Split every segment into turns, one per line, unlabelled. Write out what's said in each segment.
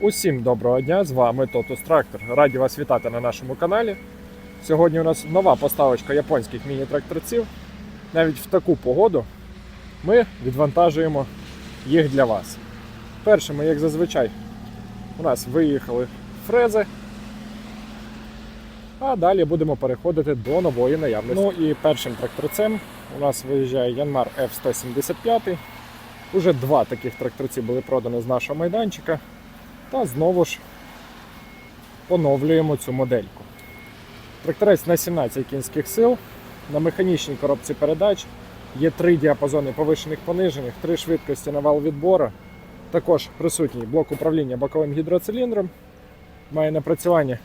Усім доброго дня! З вами Тотус Трактор. Раді вас вітати на нашому каналі. Сьогодні у нас нова поставочка японських міні-тракторців. Навіть в таку погоду ми відвантажуємо їх для вас. Першими, як зазвичай, у нас виїхали фрези. А далі будемо переходити до нової наявності. Ну і першим тракторцем у нас виїжджає Янмар F175. Уже два таких тракторці були продані з нашого майданчика. Та знову ж поновлюємо цю модельку. Тракторець на 17 кінських сил, на механічній коробці передач. Є три діапазони повишених понижених, три швидкості на вал відбору. Також присутній блок управління боковим гідроциліндром. Має напрацювання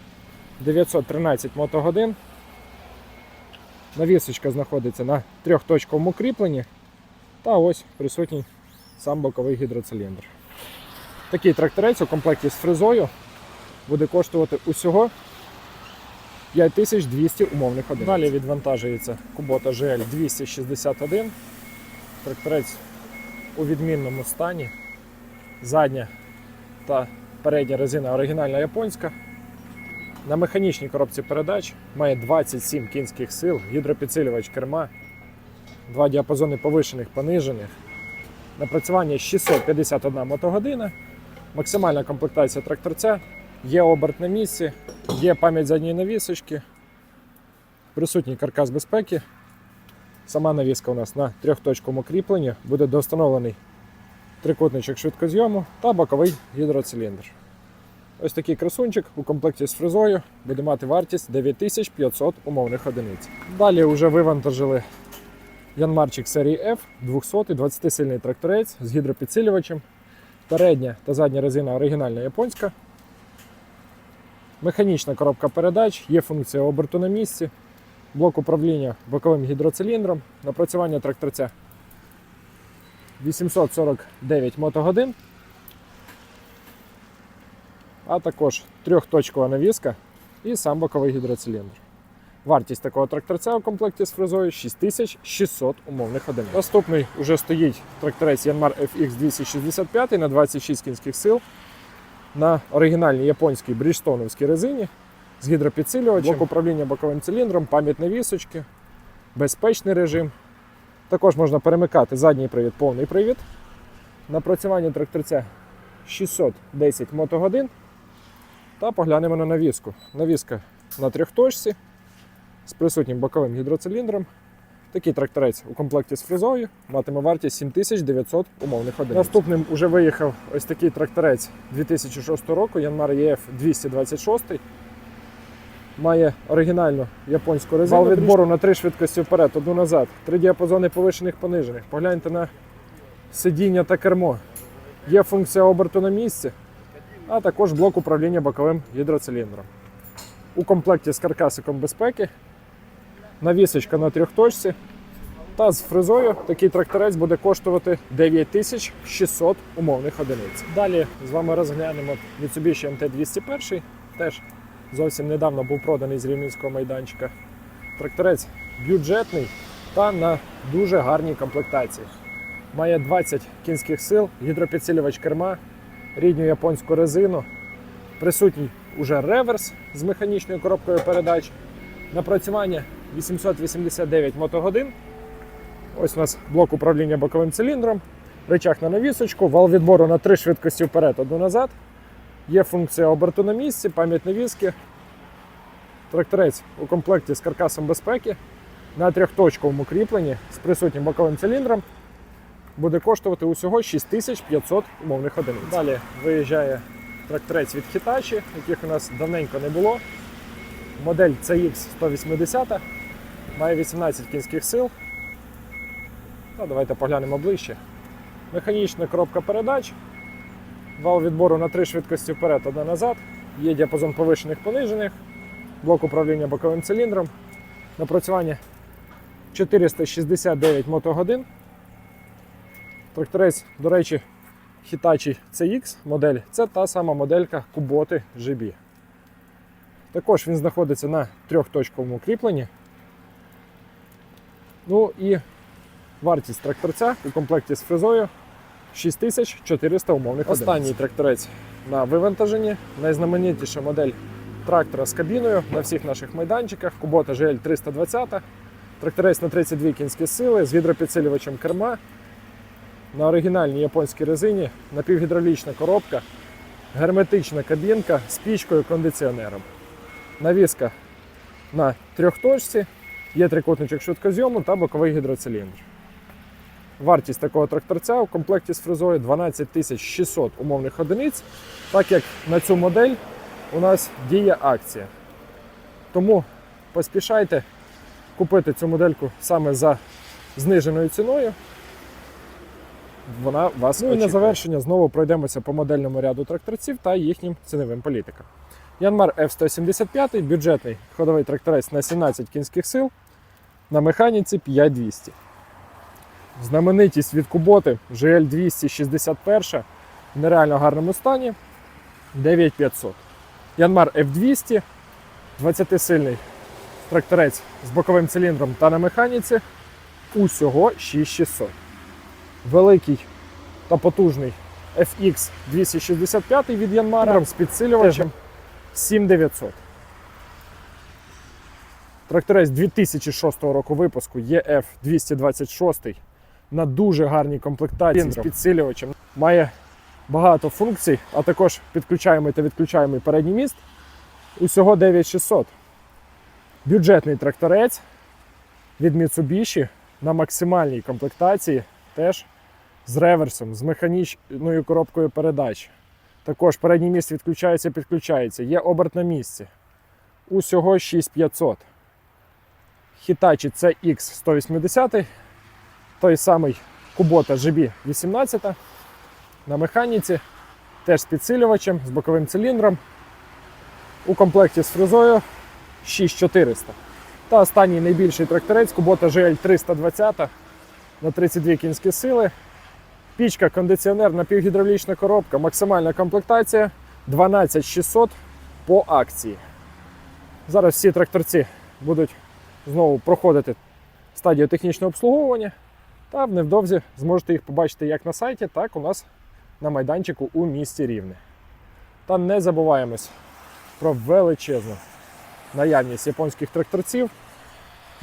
913 мотогодин. Навісочка знаходиться на трьохточковому кріпленні. Та ось присутній сам боковий гідроциліндр. Такий тракторець у комплекті з фрезою буде коштувати усього 5200 умовних одиниць. Далі відвантажується Kubota GL 261. Тракторець у відмінному стані. Задня та передня резина оригінальна японська. На механічній коробці передач має 27 кінських сил, гідропідсилювач керма, два діапазони повишених, понижених. Напрацювання 651 мотогодина. Максимальна комплектація тракторця, є оберт на місці, є пам'ять задньої навісочки, присутній каркас безпеки. Сама навіска у нас на трьохточковому кріпленні, буде достановлений трикутничок швидкозйому та боковий гідроциліндр. Ось такий красунчик у комплекті з фрезою буде мати вартість 9500 умовних одиниць. Далі вже вивантажили Янмарчик серії F 200 20-сильний тракторець з гідропідсилювачем. Передня та задня резина оригінальна японська. Механічна коробка передач, є функція оберту на місці, блок управління боковим гідроциліндром, напрацювання тракторця 849 мотогодин, а також трьохточкова навіска і сам боковий гідроциліндр. Вартість такого тракторця у комплекті з фрезою 6600 умовних одиниць. Наступний уже стоїть тракторець Yanmar FX 265 на 26 кінських сил на оригінальній японській бріджстоновській резині з гідропідсилювачем, блок управління боковим циліндром, пам'ять навісочки, безпечний режим. Також можна перемикати задній привід, повний привід. Напрацювання тракторця 610 мотогодин. Та поглянемо на навіску. Навіска на трьохточці з присутнім боковим гідроциліндром. Такий тракторець у комплекті з фрезою матиме вартість 7900 умовних одиниць. Наступним вже виїхав ось такий тракторець 2006 року Yanmar EF 226. Має оригінальну японську резину. Вал відбору на три швидкості вперед, одну назад. Три діапазони повишених понижених. Погляньте на сидіння та кермо. Є функція оберту на місці, а також блок управління боковим гідроциліндром. У комплекті з каркасиком безпеки навісочка на трьохточці. Та з фрезою такий тракторець буде коштувати 9600 умовних одиниць. Далі з вами розглянемо Mitsubishi MT-201. Теж зовсім недавно був проданий з рівненського майданчика. Тракторець бюджетний та на дуже гарній комплектації. Має 20 кінських сил, гідропідсилювач керма, рідню японську резину, присутній уже реверс з механічною коробкою передач. Напрацювання 889 мотогодин. Ось у нас блок управління боковим циліндром, рычаг на навісочку, вал відбору на три швидкості вперед, одну назад. Є функція оберту на місці, пам'ять навіски. Тракторець у комплекті з каркасом безпеки на трьохточковому кріпленні з присутнім боковим циліндром буде коштувати усього 6500 умовних одиниць. Далі виїжджає тракторець від Hitachi, яких у нас давненько не було. Модель CX180 має 18 кінських сил. Ну, давайте поглянемо ближче. Механічна коробка передач, вал відбору на три швидкості вперед, одна назад. Є діапазон повишених понижених, блок управління боковим циліндром. Напрацювання 469 мотогодин. Тракторець, до речі, Hitachi CX модель це та сама моделька Kubota GB. Також він знаходиться на трьохточковому кріпленні. Ну і вартість тракторця у комплекті з фрезою 6400 умовних Останній тракторець на вивантаженні. Найзнаменітіша модель трактора з кабіною на всіх наших майданчиках. Kubota GL 320. Тракторець на 32 кінські сили з гідропідсилювачем керма. На оригінальній японській резині, напівгідравлічна коробка, герметична кабінка з пічкою кондиціонером. Навіска на трьохточці, є трикутничок швидкозйому та боковий гідроциліндр. Вартість такого тракторця у комплекті з фрезою 12 600 умовних одиниць, так як на цю модель у нас діє акція. Тому поспішайте купити цю модельку саме за зниженою ціною. Вона вас ну і на завершення знову пройдемося по модельному ряду тракторців та їхнім ціновим політикам. Янмар F175 бюджетний ходовий тракторець на 17 кінських сил на механіці 5200. Знаменитість від Куботи GL 261 в нереально гарному стані 9500. Янмар F200 20-сильний тракторець з боковим циліндром та на механіці усього 6600. Великий та потужний FX 265 від Янмара з підсилювачем 7900. Тракторець 2006 року випуску EF 226 на дуже гарній комплектації з підсилювачем. Має багато функцій, а також підключаємий та відключаємий передній міст. Усього 9600. Бюджетний тракторець від Mitsubishi на максимальній комплектації теж з реверсом, з механічною коробкою передач. Також передній міст відключається, підключається. Є оберт на місці. Усього 6500. Hitachi CX 180, той самий Kubota GB 18 на механіці, теж з підсилювачем, з боковим циліндром. У комплекті з фрезою 6400. Та останній найбільший тракторець Kubota GL 320 на 32 кінські сили. Пічка, кондиціонер, напівгідравлічна коробка, максимальна комплектація 12600 по акції. Зараз всі тракторці будуть знову проходити стадію технічного обслуговування. Та невдовзі зможете їх побачити як на сайті, так у нас на майданчику у місті Рівне. Та не забуваємось про величезну наявність японських тракторців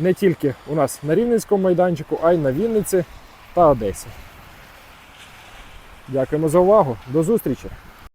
не тільки у нас на Рівненському майданчику, а й на Вінниці та Одесі. Дякуємо за увагу. До зустрічі!